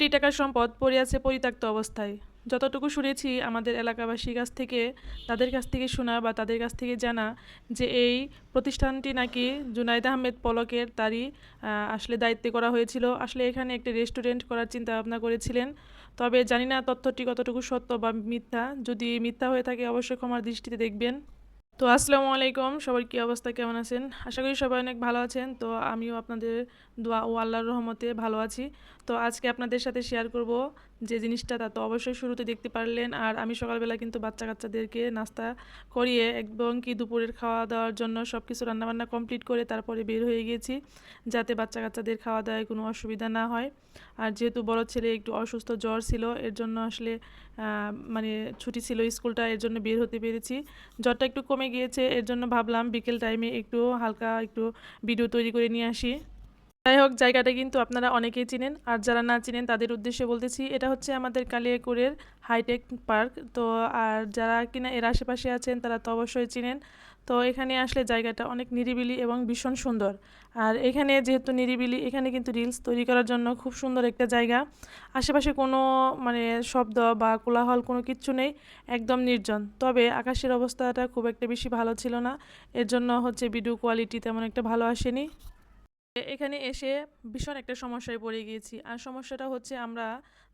কোটি টাকার সম্পদ পড়ে আছে পরিত্যক্ত অবস্থায়। যতটুকু শুনেছি, আমাদের এলাকাবাসীর কাছ থেকে, তাদের কাছ থেকে শোনা বা তাদের কাছ থেকে জানা যে এই প্রতিষ্ঠানটি নাকি জুনাইদ আহমেদ পলকের তারই আসলে দায়িত্বে করা হয়েছিল। আসলে এখানে একটি রেস্টুরেন্ট করার চিন্তা ভাবনা করেছিলেন। তবে জানি না তথ্যটি কতটুকু সত্য বা মিথ্যা। যদি মিথ্যা হয়ে থাকে, অবশ্যই ক্ষমার দৃষ্টিতে দেখবেন। তো আসসালামু আলাইকুম, সবার কী অবস্থা, কেমন আছেন? আশা করি সবাই অনেক ভালো আছেন। তো আমিও আপনাদের দোয়া ও আল্লাহর রহমতে ভালো আছি। তো আজকে আপনাদের সাথে শেয়ার করব যে জিনিসটা, তা তো অবশ্যই শুরুতে দেখতে পারলেন। আর আমি সকালবেলা কিন্তু বাচ্চা কাচ্চাদেরকে নাস্তা করিয়ে এবং কি দুপুরের খাওয়া দাওয়ার জন্য সব কিছু রান্নাবান্না কমপ্লিট করে তারপরে বের হয়ে গিয়েছি, যাতে বাচ্চা কাচ্চাদের খাওয়া দাওয়ায় কোনো অসুবিধা না হয়। আর যেহেতু বড় ছেলে একটু অসুস্থ, জ্বর ছিল, এর জন্য আসলে মানে ছুটি ছিল স্কুলটা, এর জন্য বের হতে পেরেছি। জ্বরটা একটু কমে গিয়েছে, এর জন্য ভাবলাম বিকেল টাইমে একটু হালকা একটু ভিডিও তৈরি করে নিয়ে আসি। যাই হোক, জায়গাটা কিন্তু আপনারা অনেকেই চিনেন। আর যারা না চিনেন, তাদের উদ্দেশ্যে বলতেছি, এটা হচ্ছে আমাদের কালিয়াকুড়ের হাইটেক পার্ক। তো, আর যারা কিনা এর আশেপাশে আছেন, তারা তো অবশ্যই চিনেন। তো, এখানে আসলে জায়গাটা অনেক নিরিবিলি এবং ভীষণ সুন্দর। আর এখানে যেহেতু নিরিবিলি, এখানে কিন্তু রিলস তৈরি করার জন্য খুব সুন্দর একটা জায়গা। আশেপাশে কোনো মানে শব্দ বা কোলাহল কোনো কিচ্ছু নেই, একদম নির্জন। তবে আকাশের অবস্থাটা খুব একটা বেশি ভালো ছিল না। এর জন্য হচ্ছে ভিডিও কোয়ালিটি তেমন একটা ভালো আসেনি। এখানে এসে ভীষণ একটা সমস্যায় পড়ে গিয়েছি। আর সমস্যাটা হচ্ছে আমরা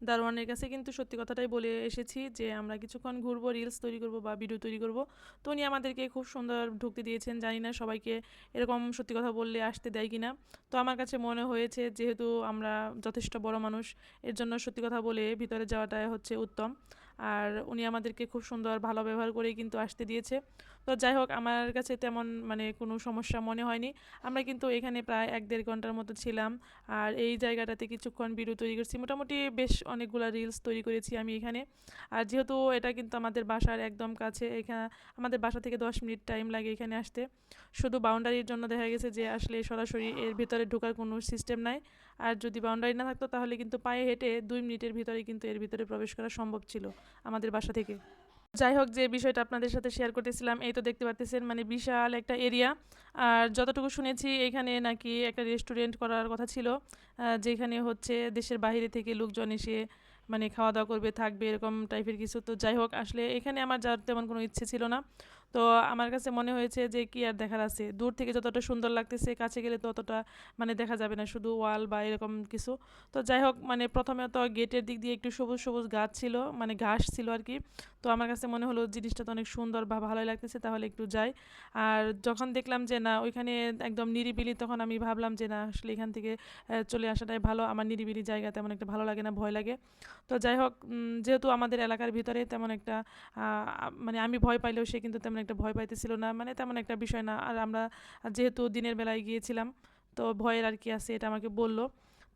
দারোয়ানের কাছে কিন্তু সত্যি কথাটাই বলে এসেছি যে, আমরা কিছুক্ষণ ঘুরবো রিলস তৈরি করব বা ভিডিও তৈরি করব। তো উনি আমাদেরকে খুব সুন্দর ঢুকতে দিয়েছেন। জানি না সবাইকে এরকম সত্যি কথা বললে আসতে দেয় কিনা। তো আমার কাছে মনে হয়েছে যেহেতু আমরা যথেষ্ট বড় মানুষ, এর জন্য সত্যি কথা বলে ভিতরে যাওয়াটাই হচ্ছে উত্তম। আর উনি আমাদেরকে খুব সুন্দর ভালো ব্যবহার করেই কিন্তু আসতে দিয়েছে। তো যাই হোক, আমার কাছে তেমন মানে কোনো সমস্যা মনে হয়নি। আমরা কিন্তু এখানে প্রায় এক দেড় ঘণ্টার মতো ছিলাম আর এই জায়গাটাতে কিছুক্ষণ ভিডিও তৈরি করছি। মোটামুটি বেশ অনেকগুলো রিলস তৈরি করেছি আমি এখানে। আর যেহেতু এটা কিন্তু আমাদের বাসার একদম কাছে এখানে আমাদের বাসা থেকে দশ মিনিট টাইম লাগে এখানে আসতে। শুধু বাউন্ডারির জন্য দেখা গেছে যে আসলে সরাসরি এর ভিতরে ঢোকার কোনো সিস্টেম নাই। আর যদি বাউন্ডারি না থাকতো তাহলে কিন্তু পায়ে হেঁটে দুই মিনিটের ভিতরে কিন্তু এর ভিতরে প্রবেশ করা সম্ভব ছিল আমাদের বাসা থেকে। যাই হোক, যে বিষয়টা আপনাদের সাথে শেয়ার করতেছিলাম, এই তো দেখতে পাচ্ছেন মানে বিশাল একটা এরিয়া আর যতটুকু শুনেছি, এখানে নাকি একটা রেস্টুরেন্ট করার কথা ছিল যেখানে হচ্ছে দেশের বাইরে থেকে লোকজন এসে মানে খাওয়া দাওয়া করবে, থাকবে, এরকম টাইপের কিছু। তো যাই হোক, আসলে এখানে আমার যাওয়ার তেমন কোনো ইচ্ছে ছিল না। তো আমার কাছে মনে হয়েছে যে কি আর দেখার আছে? দূর থেকে যতটা সুন্দর লাগতেছে, কাছে গেলে ততটা মানে দেখা যাবে না, শুধু ওয়াল বা এরকম কিছু। তো যাই হোক মানে প্রথমে তো গেটের দিক দিয়ে একটু সবুজ সবুজ গাছ ছিল মানে ঘাস ছিল আর কি। তো আমার কাছে মনে হলো জিনিসটা তো অনেক সুন্দর বা ভালোই লাগতেছে, তাহলে একটু যাই। আর যখন দেখলাম যে না, ওইখানে একদম নিরিবিলি, তখন আমি ভাবলাম যে না, আসলে এখান থেকে চলে আসাটাই ভালো। আমার নিরিবিলি জায়গা তেমন একটা ভালো লাগে না, ভয় লাগে। তো যাই হোক যেহেতু আমাদের এলাকার ভিতরে তেমন একটা মানে আমি ভয় পাইলেও সে কিন্তু তেমন একটা ভয় পাইতেছিল না মানে তেমন একটা বিষয় না। আর আমরা যেহেতু দিনের বেলায় গিয়েছিলাম, তো ভয়ের আর কি আছে, এটা আমাকে বলল।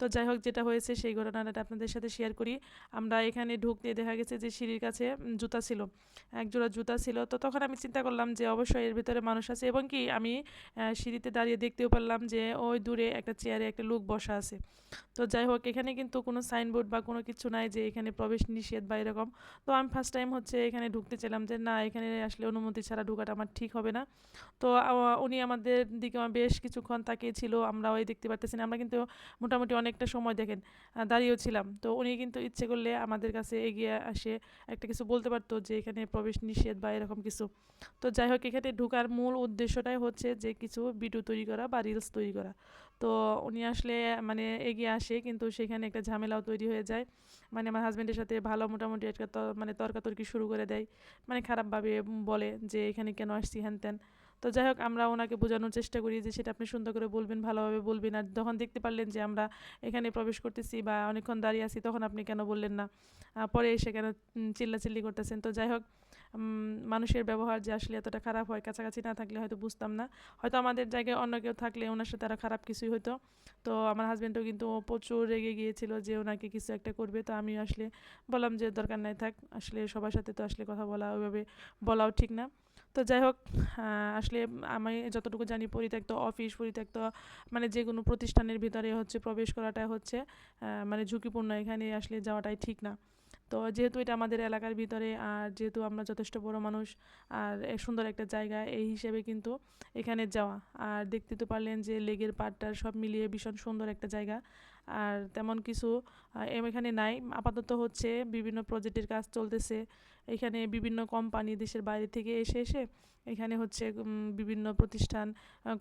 তো যাই হোক, যেটা হয়েছে সেই ঘটনাটা আপনাদের সাথে শেয়ার করি। আমরা এখানে ঢুকতে দেখা গেছে যে সিঁড়ির কাছে জুতা ছিল এক জোড়া জুতা ছিল। তো তখন আমি চিন্তা করলাম যে অবশ্যই এর ভিতরে মানুষ আছে এবং কি আমি সিঁড়িতে দাঁড়িয়ে দেখতেও পারলাম যে ওই দূরে একটা চেয়ারে একটা লোক বসা আছে। তো যাই হোক, এখানে কিন্তু কোনো সাইনবোর্ড বা কোনো কিছু নাই যে এখানে প্রবেশ নিষেধ বা এরকম। তো আমি ফার্স্ট টাইম হচ্ছে এখানে ঢুকতে চাইলাম যে না, এখানে আসলে অনুমতি ছাড়া ঢোকাটা আমার ঠিক হবে না। তো উনি আমাদের দিকে বেশ কিছুক্ষণ তাকিয়েছিল আমরা ওই দেখতে পারতেছি না। আমরা কিন্তু মোটামুটি অনেকটা সময় দেখেন দাঁড়িয়েও ছিলাম। তো উনি কিন্তু ইচ্ছে করলে আমাদের কাছে এগিয়ে আসে, একটা কিছু বলতে পারতো যে এখানে প্রবেশ নিষেধ বা এরকম কিছু। তো যাই হোক, এখানে ঢোকার মূল উদ্দেশ্যটাই হচ্ছে যে কিছু ভিডিও তৈরি করা বা রিলস তৈরি করা। তো উনি আসলে মানে এগিয়ে আসে, কিন্তু সেখানে একটা ঝামেলাও তৈরি হয়ে যায়। মানে আমার হাজব্যান্ডের সাথে ভালো মোটামুটি একটা মানে তর্কাতর্কি শুরু করে দেয়। মানে খারাপভাবে বলে যে এখানে কেন আসছি হ্যান ত্যান তো যাই হোক, আমরা ওনাকে বোঝানোর চেষ্টা করি যে সেটা আপনি সুন্দর করে বলবেন, ভালোভাবে বলবেন। আর যখন দেখতে পারলেন যে আমরা এখানে প্রবেশ করতেছি বা অনেকক্ষণ দাঁড়িয়ে আছি, তখন আপনি কেন বললেন না? পরে এসে কেন চিল্লাচিল্লি করতেছেন? তো যাই হোক মানুষের ব্যবহার যে আসলে এতটা খারাপ হয়, কাছাকাছি না থাকলে হয়তো বুঝতাম না। হয়তো আমাদের জায়গায় অন্য কেউ থাকলে ওনার সাথে আরও খারাপ কিছুই হতো। তো আমার হাজব্যান্ডও কিন্তু প্রচুর রেগে গিয়েছিল যে ওনাকে কিছু একটা করবে। তো আমি আসলে বললাম যে দরকার নাই থাক, আসলে সবার সাথে তো আসলে কথা বলা, ওইভাবে বলাও ঠিক না। তো যাই হোক আসলে আমি যতটুকু জানি পরিত্যক্ত অফিস পরিত্যক্ত মানে যে কোনো প্রতিষ্ঠানের ভিতরে হচ্ছে প্রবেশ করাটা হচ্ছে মানে ঝুঁকিপূর্ণ। এখানে আসলে যাওয়াটাই ঠিক না। তো যেহেতু এটা আমাদের এলাকার ভিতরে, আর যেহেতু আমরা যথেষ্ট বড় মানুষ, আর সুন্দর একটা জায়গা, এই হিসেবে কিন্তু এখানে যাওয়া। আর দেখতে তো পারলেন যে লেগের পাটটার সব মিলিয়ে ভীষণ সুন্দর একটা জায়গা। আর তেমন কিছু এখানে নাই। আপাতত হচ্ছে বিভিন্ন প্রজেক্টের কাজ চলতেছে। এখানে বিভিন্ন কোম্পানি দেশের বাইরে থেকে এসে এসে এখানে হচ্ছে বিভিন্ন প্রতিষ্ঠান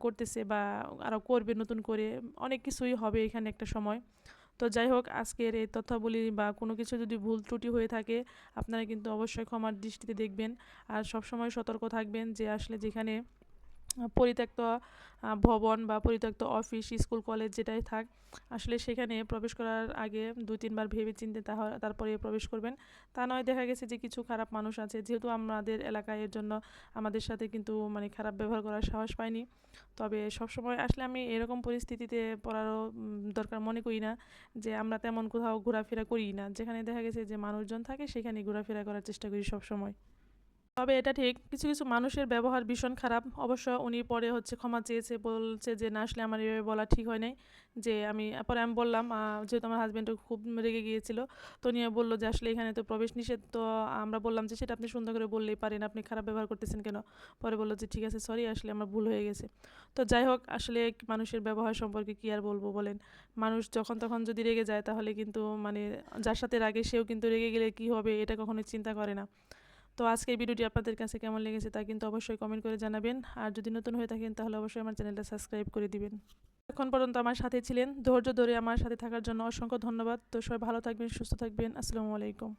করতেছে বা আরও করবে নতুন করে। অনেক কিছুই হবে এখানে একটা সময়। তো যাই হোক আজকের এই তথ্যাবলি বা কোনো কিছু যদি ভুল ত্রুটি হয়ে থাকে, আপনারা কিন্তু অবশ্যই ক্ষমার দৃষ্টিতে দেখবেন। আর সবসময় সতর্ক থাকবেন যে আসলে যেখানে পরিত্যক্ত ভবন বা পরিত্যক্ত অফিস স্কুল কলেজ যেটাই থাক, আসলে সেখানে প্রবেশ করার আগে দুই, তিনবার ভেবে চিনতে তারপরে প্রবেশ করবেন। তা নয়, দেখা গেছে যে কিছু খারাপ মানুষ আছে, যেহেতু আমাদের এলাকায় এর জন্য আমাদের সাথে কিন্তু মানে খারাপ ব্যবহার করার সাহস পাইনি। তবে সবসময় আসলে আমি এরকম পরিস্থিতিতে পড়ারও দরকার মনে করি না যে আমরা তেমন কোথাও ঘোরাফেরা করি না। যেখানে দেখা গেছে যে মানুষজন থাকে, সেখানে ঘোরাফেরা করার চেষ্টা করি সবসময়। তবে এটা ঠিক। কিছু কিছু মানুষের ব্যবহার ভীষণ খারাপ। অবশ্য উনি পরে হচ্ছে ক্ষমা চেয়েছে, বলছে যে, না, আসলে আমার এভাবে বলা ঠিক হয় নাই। যে, আমি, পরে আমি বললাম যেহেতু আমার হাজব্যান্ডও খুব রেগে গিয়েছিল, তো নিয়ে বলল যে, আসলে এখানে তো প্রবেশ নিষেধ। তো আমরা বললাম যে, সেটা আপনি সুন্দর করে বললেই পারেন। আপনি খারাপ ব্যবহার করতেছেন কেন? পরে বলল যে, ঠিক আছে, সরি, আসলে আমার ভুল হয়ে গেছে। তো যাই হোক, আসলে মানুষের ব্যবহার সম্পর্কে কী আর বলব বলেন? মানুষ যখন তখন যদি রেগে যায়, তাহলে কিন্তু মানে যার সাথে রাগে সেও কিন্তু রেগে গেলে কী হবে, এটা কখনোই চিন্তা করে না। তো আজকের ভিডিওটি আপনাদের কাছে কেমন লেগেছে তা কিন্তু অবশ্যই কমেন্ট করে জানাবেন। আর যদি নতুন হয়ে থাকেন, তাহলে অবশ্যই আমার চ্যানেলটা সাবস্ক্রাইব করে দিবেন। এখন পর্যন্ত আমার সাথে ছিলেন। ধৈর্য ধরে আমার সাথে থাকার জন্য অসংখ্য ধন্যবাদ। তো সবাই ভালো থাকবেন, সুস্থ থাকবেন। আসসালামু আলাইকুম।